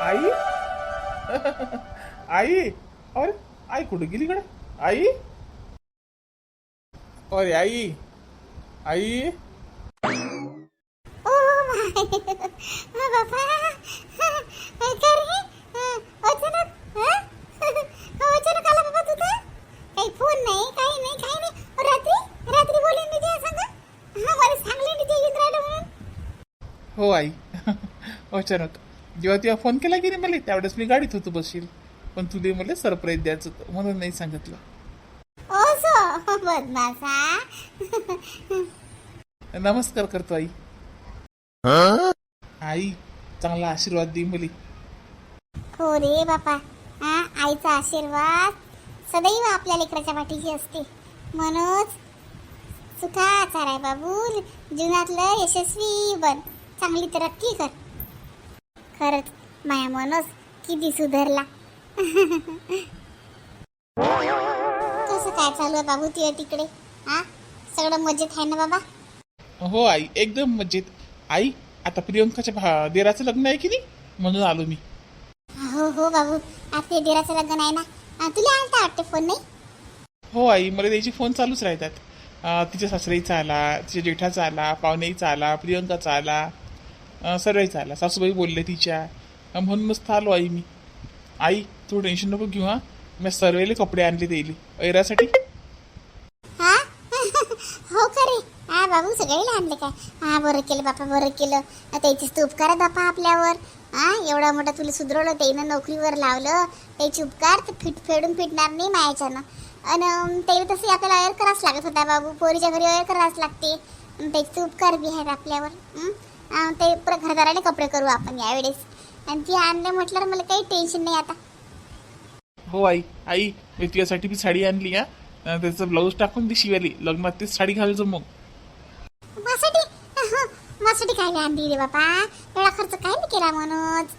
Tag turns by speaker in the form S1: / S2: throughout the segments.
S1: आई? आई? अरे आई कुठे गेली कडे आई? अरे आई? आई?
S2: ओ बाबा हो
S1: आई. अचानक. जेव्हा तेव्हा फोन केला की नाही मला? त्यावेळेस मी गाडीत होतो बसशील. पण तुले मला सरप्राईज द्यायचं होतं. म्हणून नाही सांगितलं. नमस्कार करतो आई. आई चांगला आशीर्वाद दे मुली.
S2: हो रे बापा. हा आईचा आशीर्वाद सदैव आपल्या लेकराच्या पाठीशी असते. म्हणूनच सुखाचा राय बाबूल. जीवनातलं यशस्वी बन. चांगली तरक्की कर. खरंच माया मनोज किती सुधारला. कसं काय चालू आहे बाबू तुझ्या तिकडे? हा? सगळं मजेत आहे ना बाबा?
S1: हो आई एकदम मजेत. आई आता प्रियंकाच्या भा देराचं लग्न आहे की नाही? म्हणून आलो मी.
S2: हो हो बाबू. आपल्या दिराचं लग्न आहे ना? तुला आलता वाटते फोन नाही?
S1: हो आई मला त्याची फोन चालूच राहतात. अं, तिच्या सासऱ्याचा आला तिच्या जेठाचा आला पाहुण्याचा आला प्रियंकाचा आला. अं, सर्वांचा आला सासूबाई बोलले तिच्या म्हणून मस्त आलो आई मी. आई तू टेन्शन नको घेऊ हा. मी सर्वेले कपडे आणले देईल ऐरासाठी?
S2: हा? हो खरे. हा बाबू सगळे आणले काय हा बरं केलं बापा बरं केलं. त्याचीच तू उपकार बापा आपल्यावर. हा एवढा मोठा तुला सुधरवलं त्यानं नोकरीवर लावलं. त्याचे उपकार तर फिट फेडून फिटणार नाही मायाच्यानं. आणि ते तसे आपल्याला अयर करावंच लागत होता बाबू. पोरीच्या घरी अयर करावंच लागते. त्याचे उपकार बी आहेत आपल्यावर. हं? ते पुरा घरदाराने कपडे करू आपण यावेळेस. आणि ती आणले म्हटल्यावर मला काही टेन्शन नाही आता.
S1: हो आई. आई मी तुझ्यासाठी बी साडी आणली हा. अं, त्याचं ब्लाऊज टाकून ती शिवाली लग्नात तीच साडी घालायचं मग.
S2: माझ्यासाठी? माझ्यासाठी काय नाही आणली रे बापा एवढा खर्च काय नाही केला मनोज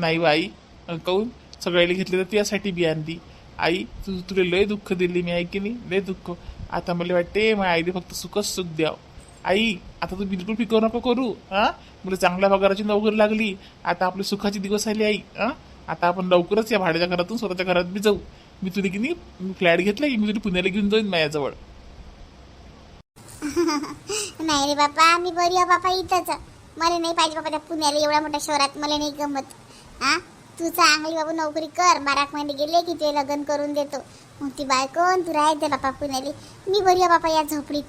S1: नाही बा आई अं, काहून? सगळ्याला घेतले तर तुझ्यासाठी बी आणली. आई तू तुला लय दुःख दिली मी आई की नाही? लय दुःख. आता मला वाटते माझ्या आईने फक्त सुखच सुख द्याव. आई आता तू बिलकुल पिकवू नको करू हा? मला चांगल्या पगाराची नोकरी लागली आता आपले सुखाचे दिवस आले आई हा? आता आपण लवकरच या भाड्याच्या घरातून स्वतःच्या घरात बी जाऊ. मी तुला की नाही फ्लॅट घेतला की मी तुला पुण्याला घेऊन जाईन माझ्याजवळ.
S2: नाही रे बापा मी बरी आहे बापा इथंच. मला नाही पाहिजे बाबा त्या पुण्याला एवढ्या मोठ्या शहरात मला नाही गमत. हा? तू चांगली बाबू नोकरी कर बारा महिने गेले की ते लग्न करून देतो. मग ती बायको तू राहायचं बापा पुण्याला. मी बरी आहे बापा या झोपडीत.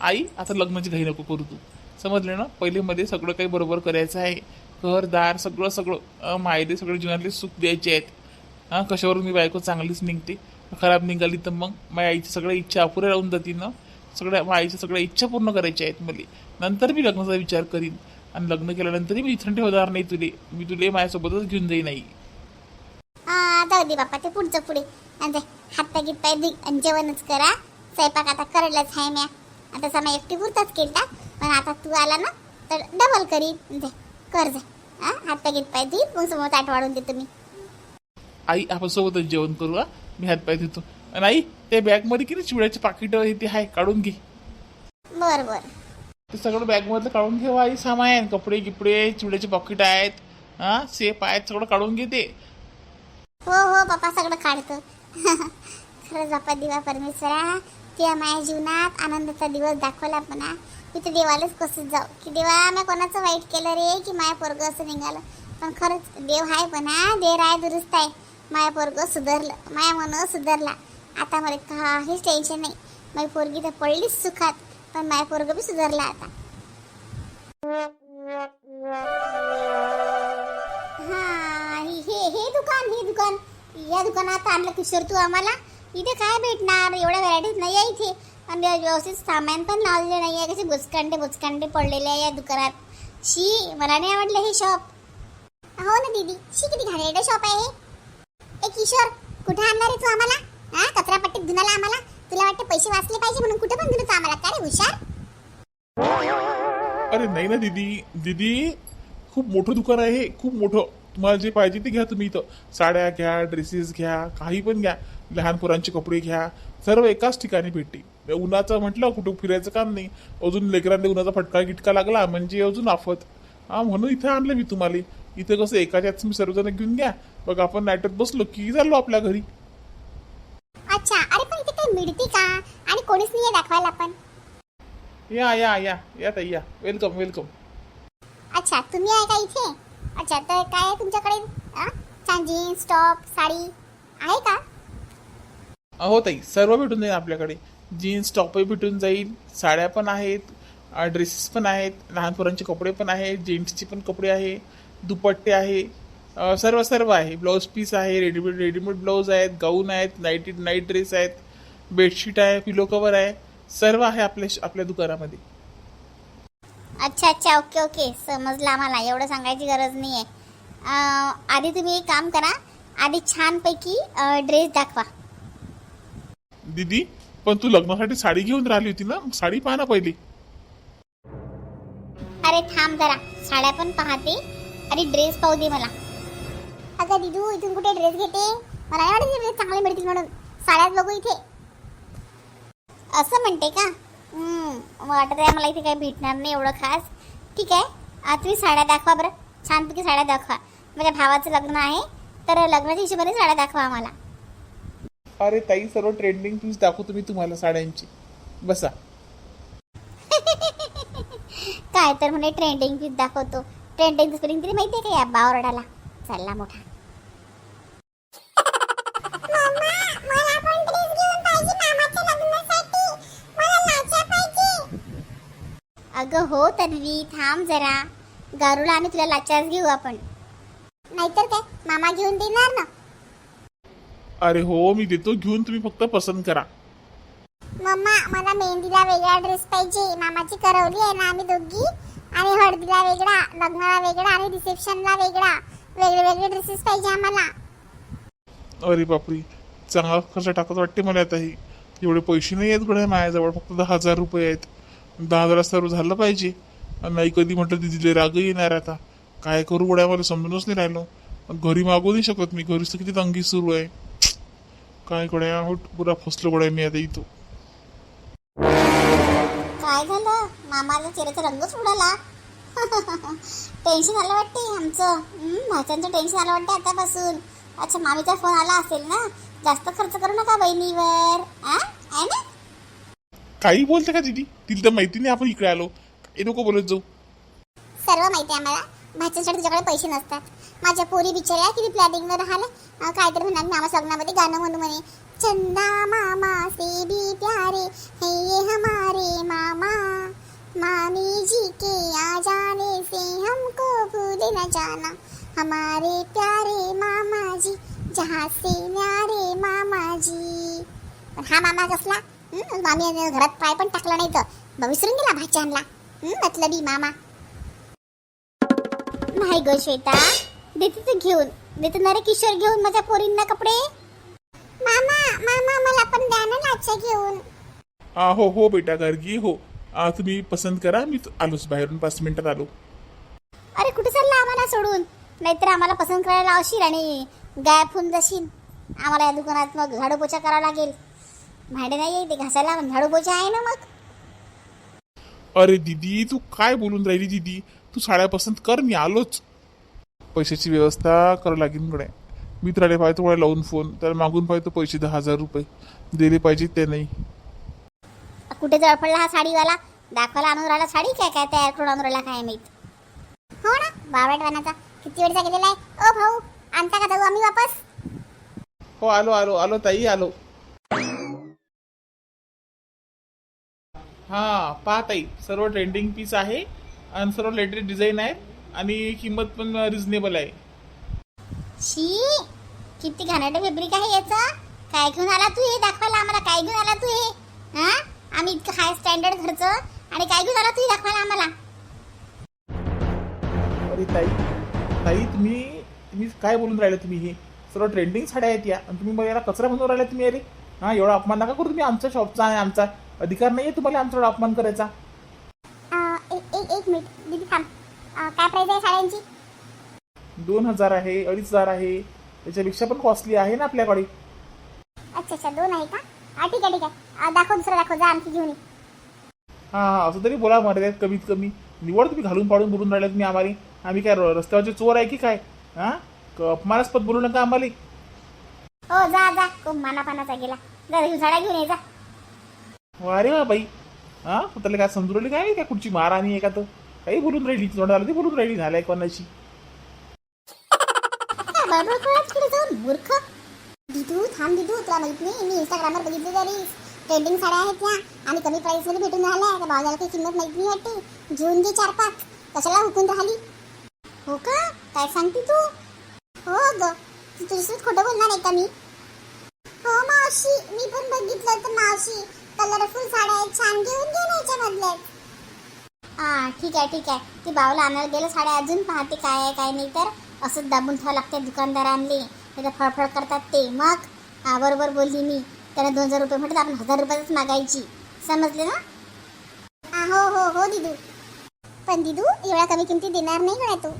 S1: आई आता लग्नाची म्हणजे घाई नको करू तू. समजले ना? पहिले मध्ये सगळं काही बरोबर करायचं आहे. घरदार सगळं सगळं मायदे सगळे जीवनातले सुख द्यायचे आहेत. हां कशावरून मी बायको चांगलीच निघते? खराब निघाली तर मग माझ्या आईची सगळ्या इच्छा अपुऱ्या राहून जातील ना? सगळ्या आईच्या सगळ्या इच्छा पूर्ण करायच्या आहेत मला. नंतर मी लग्नाचा विचार करीन. आणि लग्न केल्यानंतरही मी इथं ठेवणार नाही तुले. मी तुले माझ्यासोबतच घेऊन जाईन आई.
S2: हा जाऊ दे बापा ते पुढचं पुढे. हात गीत पाय धुई जेवणच करा. स्वयंपाक आता करायलाच आहे म्या. आता समय एकटी पुरताच केलता पण आता तू आला ना तर डबल करी. दे कर जा. हा हात गीत पाय मग समोर ताट वाढून देतो मी.
S1: आई आपण सोबतच जेवण करू हा मी हात पाय धुतो. आणि आई त्या बॅगमध्ये किती चिवड्याचे पाकिट हे ते आहे काढून घे.
S2: बर बर.
S1: ते सगळं बॅगमधलं काढून ठेवा आई. सामान कपडे गिपडे चिवड्याचे पॉकेट आहेत हा सेप आहेत सगळं काढून घे ते.
S2: हो हो बापा सगळं काढतो. खरंच बापा दिवा परमेश्वरा. त्या माझ्या जीवनात आनंदाचा दिवस दाखवला म्हणा मी तर देवालाच कसं जाऊ? की देवा मी कोणाचं वाईट केलं रे की माया पोरग असं निघालं? पण खरंच देव आहे म्हणा देर आहे दुरुस्त आहे. माया पोरग सुधारलं. माया मन सुधारला. आता मला काहीच टेन्शन नाही. माझी पोरगी तर पडलीच सुखात. पण माय पोरग बी सुधारला आता. हा हे हे दुकान हे दुकान. या दुकानात आणलं किशोर तू आम्हाला. इथे काय भेटणार? एवढ्या व्हरायटीज नाही आहे इथे. आणि व्यवस्थित सामान पण लावलेले नाही आहे. कसे बुचकांडे बुचकांडे पडलेले आहे या दुकानात. शी मला नाही आवडलं हे शॉप हो ना दीदी शी किती घाणेरडं शॉप आहे हे. ए किशोर कुठे आणणार आहे तू आम्हाला? हा कचरापट्टीत धुनाला आम्हाला? तुला वाटतं पैसे वाचले पाहिजे म्हणून कुठे पण धुनतो आम्हाला? काय हुशार?
S1: अरे नाही ना दीदी. दीदी खूप मोठं दुकान आहे हे, खूप मोठं. तुम्हाला जे पाहिजे ते घ्या तुम्ही इथं. साड्या घ्या ड्रेसेस घ्या काही पण घ्या. लहान पोरांचे कपडे घ्या. सर्व एकाच ठिकाणी भेटते उन्हाचं म्हटलं कुठं फिरायचं काम नाही. अजून लेकरांना उन्हाचा फटका गिटका लागला म्हणजे अजून आफत. हा म्हणून इथे आणलं मी तुम्हाला. इथे कसं एकाच्यात तुम्ही सर्वजण घेऊन घ्या. बघ आपण नाईटात बसलो की चाललो आपल्या घरी.
S2: अच्छा अरे पण इथे काही मिळते का? आणि कोणीच नाही दाखवायला आपण
S1: या या या. या ताई या. वेलकम वेलकम
S2: अच्छा तुम्ही आहे का इथे? अच्छा तर काय आहे तुमच्याकडे? आ? छान जीन्स टॉप साडी आहे का?
S1: हो ताई सर्व भेटून जाईल आपल्याकडे. जीन्स टॉपही भेटून जाईल साड्या पण आहेत ड्रेसेस पण आहेत लहान पोरांचे कपडे पण आहेत जेंट्सचे पण कपडे आहे दुपट्टे आहे सर्व सर्व आहे. ब्लाऊज पीस आहे रेडीमेड रेडीमेड ब्लाऊज आहेत गाऊन आहेत नाईट नाईट ड्रेस आहेत बेडशीट आहे पिलो कवर आहे सर्व आहे आपल्या आपल्या दुकानामध्ये.
S2: अच्छा अच्छा ओके ओके. समजलं आम्हाला. एवढं सांगायची गरज नाही आहे आधी तुम्ही एक काम करा. आधी छानपैकी ड्रेस दाखवा.
S1: दीदी पण तू लग्नासाठी साडी घेऊन राहिली होती ना मग साडी पाहा ना पहिली.
S2: अरे थांब जरा साड्या पण पाहते आणि ड्रेस पाहू दे मला. अगं दिदू इथून कुठे ड्रेस घेते? मला नाही वाटत ड्रेस चांगले मिळतील म्हणून. साड्यात बघू इथे. असं म्हणते का? हम्म, वाटत आहे मला इथे काही भेटणार नाही एवढं खास. ठीक आहे आ, तुम्ही साड्या दाखवा बरं. छानपैकी साड्या दाखवा. माझ्या भावाचं लग्न आहे तर लग्नाच्या हिशोबाने साड्या दाखवा आम्हाला.
S1: अरे ताई सर्व ट्रेंडिंग पीस दाखवतो मी तुम्हाला साड्यांची. बसा.
S2: काय तर म्हणे ट्रेंडिंग पीस दाखवतो. ट्रेंडिंग स्पेलिंग तरी माहिती आहे का या बावरडाला? चालला मोठा. अगं हो तन्वी थांब जरा. गारूला आणि तुला लाचाच घेऊ आपण. नाहीतर काय? मामा घेऊन देणार ना?
S1: अरे हो मी देतो घेऊन तुम्ही फक्त पसंत करा.
S2: मम्मा मला मेहंदीला वेगळा ड्रेस पाहिजे. मामाची करवली आहे ना आम्ही दोघी. आणि हळदीला वेगळा लग्नाला वेगळा आणि रिसेप्शनला वेगळा. वेगळे वेगळे ड्रेसेस पाहिजे आम्हाला.
S1: अरे बापरे चांगला खर्च टाकत वाटते मला आता ही. एवढे पैसे नाही आहेत गड्या माझ्याजवळ फक्त दहा हजार रुपये आहेत. दहा हजार सर्व झालं पाहिजे. आणि नाही कधी म्हटलं दिदीले राग येणार आता. काय करू गड्या मला समजूनच नाही राहिलो. घरी मागू नाही शकत मी घरीच तर किती तंगी सुरू आहे. काय गड्या हो पुरा फसलो गड्या मी आता इथं.
S2: काय झालं? मामाचा चेहऱ्याचा रंगच उडाला टेन्शन आलं वाटते आमचं. भाच्यांचं टेन्शन आलं वाटते आतापासून. अच्छा मामीचा फोन आला असेल ना? जास्त खर्च करू नका बहिणीवर? आहे ना?
S1: काही बोलते का दिदी? तिला तर माहिती नाही आपण इकडे आलो. हे नको बोलत जाऊ.
S2: सर्व माहिती आहे आम्हाला. भाच्यांसाठी तुझ्याकडे पैसे नसतात. माझ्या पोरी बिचाऱ्या किती प्लॅनिंगवर राहिल्या काय काहीतरी म्हणणार मामा लग्नामध्ये गाणं म्हणू म्हणे. चंदा मामा से भी प्यारे है ये हमारे मामा. मामी जी के आ जाने से हमको भूल न जाना. हमारे प्यारे मामा जी जहाँ से न्यारे मामा जी पण हा मामा कसला? मामी घरात पाय पण टाकला नाही तर. विसरून गेला भाच्यांना हं, मतलबी मामा. नाही ग श्वेता. देते तू घेऊन. देते ना रे किशोर घेऊन माझ्या पोरींना कपडे. मामा मामा मला पण द्या ना लाचा घेऊन.
S1: आ, हो हो बेटा गर्गी हो. आ, तुम्ही पसंत करा मी आलोच बाहेरून पाच मिनिटात आलो.
S2: अरे कुठे चालला आम्हाला सोडून? नाहीतर आम्हाला पसंत करायला लावशील आणि गायब होऊन जाशील. आम्हाला या दुकानात मग झाडू पोछा करावा लागेल. भांडे नाही आहे ते घासायला पण झाडू पोछा आहे ना मग.
S1: अरे दीदी तू काय बोलून राहिली दीदी? तू साड्या पसंत कर मी आलोच. पैशाची व्यवस्था करावं लागेल कडे मित्राला पाहतो मला लावून फोन त्याला मागून पाहतो पैसे दहा हजार रुपये. दिले पाहिजे ते नाही.
S2: कुठे जळफळला हा साडीवाला? दाखवायला आणून राहिला साडी? काय काय तयार करून आणून राहिला काय माहीत? हो ना बावटवानाचा किती वेळचा गेलेला आहे? ओ भाऊ आणता का जाऊ आम्ही वापस?
S1: हो आलो आलो आलो ताई आलो. हा पहा ताई सर्व ट्रेंडिंग पीस आहे आणि सर्व लेटेस्ट डिझाईन आहेत. आणि किंमत पण रिझनेबल आहे.
S2: शी किती घाणेरडं फॅब्रिक आहे याचं. काय घेऊन आला तू हे? दाखवायला आम्हाला काय घेऊन आला तू हे? हा? आम्ही इतकं हाय स्टँडर्ड घरचं आणि काय घेऊन आला तू हे दाखवायला आम्हाला?
S1: अरे ताई ताई तुम्ही तुम्ही काय बोलून राहिले तुम्ही हे? सर्व ट्रेंडिंग साड्या आहेत या. आणि तुम्ही मग याला कचरा म्हणून राहिले तुम्ही अरे? हा एवढा अपमान नका करू तुम्ही. आमच्या शॉपचा आहे आमचा. अधिकार नाही आहे तुम्हाला आमच्याकडे अपमान करायचा.
S2: एक मिनिट. दीदी थांब. काय प्राईज आहे साड्यांची?
S1: दोन हजार आहे अडीच हजार आहे. त्याच्यापेक्षा पण कॉस्टली आहे ना आपल्याकडे.
S2: अच्छा अच्छा दोन आहे का? हा ठीक आहे ठीक आहे. अं, दाखव दुसरं दाखव. जा आणखी घेऊन ये.
S1: हा हा असं तरी बोला मर्यादेत कमीत कमी. निवड तुम्ही घालून पाडून बोलून राहिले तुम्ही आम्हाला. आम्ही काय र- रस्त्यावरचे चोर आहे की काय? हा? क- अपमानास्पद बोलू नका आम्हाला.
S2: हो जा जा. खूप मानापानाचा गेला. जा झाडा घेऊन ये जा.
S1: अरे वा बाई. हा? त्याला काय समजून राहिली काय काय कुठची महाराणी आहे का तर काही बोलून राहिली तोंडाला ते बोलून राहिली झालाय
S2: कोणाशी. जाऊन मूर्ख? दिदू थांब दिदू तुला माहीत नाही मी इंस्टाग्रामवर बघितली तरी ट्रेंडिंग साड्या आहेत त्या आणि कमी प्राइसमध्ये भेटून राहिल्या त्या भावाला काही किंमत माहीत नाही वाटते. घेऊन घे चार पाच. कशाला हुकून राहिली? हो का? काय सांगते तू? हो ग. तुझ्यासोबत खोटं बोलणार नाही का मी? हो मावशी. मी पण बघितलं तर मावशी. कलरफुल साड्या आहेत. छान घेऊन घे ना याच्यामधल्या हां ठीक आहे ठीक आहे. ती बावला आणायला गेलं साड्या अजून पाहते काय आहे काय नाही तर. असंच दाबून ठेवावं लागते दुकानदारांनी नाही तर फळफळ करतात ते. मग? हा बरोबर बोलली मी. त्याला दोन हजार रुपये म्हटलं आपण हजार रुपयाच मागायची. समजले ना? हो हो हो दिदू. पण दिदू एवढ्या कमी किमती देणार नाही गड्या तू.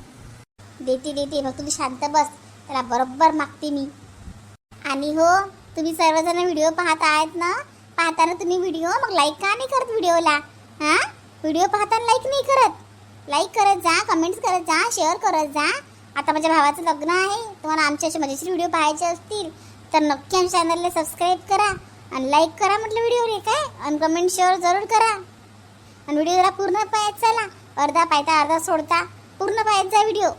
S2: देते देते. मग तुम्ही शांत बस. त्याला बरोबर मागते मी. आणि हो तुम्ही सर्वजण व्हिडिओ पाहत आहेत ना? पाहताना तुम्ही व्हिडिओ मग लाईक का नाही करत व्हिडिओला? हां? व्हिडिओ पाहताना लाईक नाही करत. लाईक करत जा कमेंट्स करत जा शेअर करत जा. आता माझ्या भावाचं लग्न आहे. तुम्हाला आमचे असे मजेशीर व्हिडिओ पाहायचे असतील तर नक्की आमच्या चॅनलला सबस्क्राईब करा आणि लाईक करा म्हटलं व्हिडिओ काय आणि कमेंट शेअर जरूर करा. आणि व्हिडिओ जरा पूर्ण पाहायचा चला. अर्धा पाहता अर्धा सोडता. पूर्ण पाहायचा व्हिडिओ.